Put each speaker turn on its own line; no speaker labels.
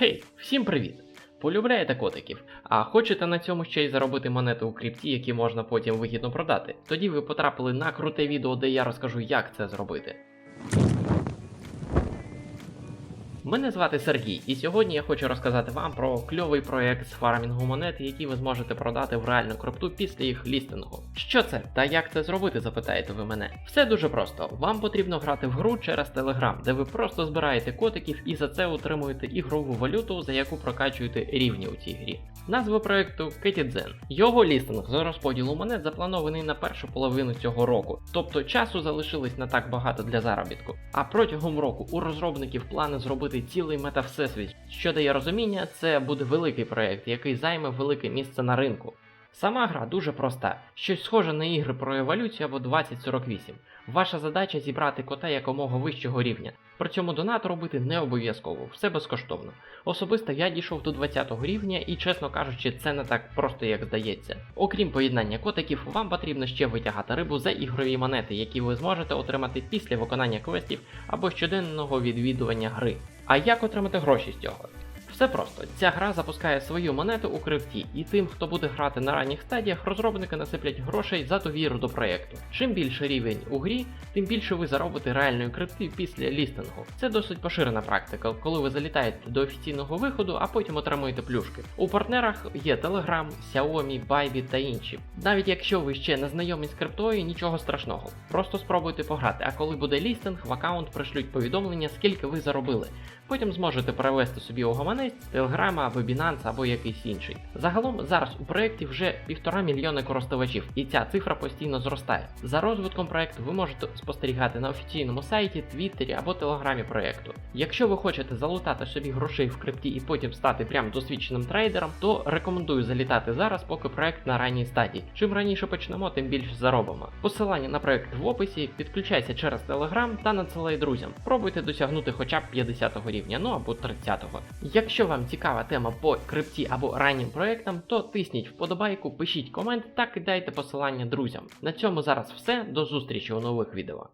Хей, всім привіт! Полюбляєте котиків, а хочете на цьому ще й заробити монети у крипті, які можна потім вигідно продати? Тоді ви потрапили на круте відео, де я розкажу, як це зробити. Мене звати Сергій, і сьогодні я хочу розказати вам про кльовий проект з фармінгу монет, який ви зможете продати в реальну крипту після їх лістингу. Що це та як це зробити, запитаєте ви мене? Все дуже просто. Вам потрібно грати в гру через Telegram, де ви просто збираєте котиків і за це отримуєте ігрову валюту, за яку прокачуєте рівні у цій грі. Назва проекту Кетідзен. Його лістинг з розподілу монет запланований на першу половину цього року, тобто часу залишилось не так багато для заробітку. А протягом року у розробників плани зробити цілий метавсесвіт. Що дає розуміння, це буде великий проект, який займе велике місце на ринку. Сама гра дуже проста, щось схоже на ігри про еволюцію або 2048. Ваша задача зібрати кота якомога вищого рівня. При цьому донат робити не обов'язково, все безкоштовно. Особисто я дійшов до 20 рівня і, чесно кажучи, це не так просто, як здається. Окрім поєднання котиків, вам потрібно ще витягати рибу за ігрові монети, які ви зможете отримати після виконання квестів або щоденного відвідування гри. А як отримати гроші з цього? Все просто, ця гра запускає свою монету у крипті, і тим, хто буде грати на ранніх стадіях, розробники насиплять грошей за довіру до проєкту. Чим більше рівень у грі, тим більше ви заробите реальної крипти після лістингу. Це досить поширена практика, коли ви залітаєте до офіційного виходу, а потім отримуєте плюшки. У партнерах є Telegram, Xiaomi, Bybit та інші. Навіть якщо ви ще не знайомі з криптою, нічого страшного. Просто спробуйте пограти, а коли буде лістинг, в аккаунт пришлють повідомлення, скільки ви заробили. Потім зможете перевести собі у гаманець, Телеграма або Binance або якийсь інший. Загалом зараз у проєкті вже півтора мільйони користувачів, і ця цифра постійно зростає. За розвитком проєкту ви можете спостерігати на офіційному сайті, Твіттері або Телеграмі проєкту. Якщо ви хочете залутати собі грошей в крипті і потім стати прям досвідченим трейдером, то рекомендую залітати зараз, поки проєкт на ранній стадії. Чим раніше почнемо, тим більше заробимо. Посилання на проєкт в описі, підключайся через Telegram та надсилай друзям. Пробуйте досягнути хоча б 50 рівня, ну або 30-го. Якщо вам цікава тема по крипті або раннім проектам, то тисніть вподобайку, пишіть комент та кидайте посилання друзям. На цьому зараз все. До зустрічі у нових відео.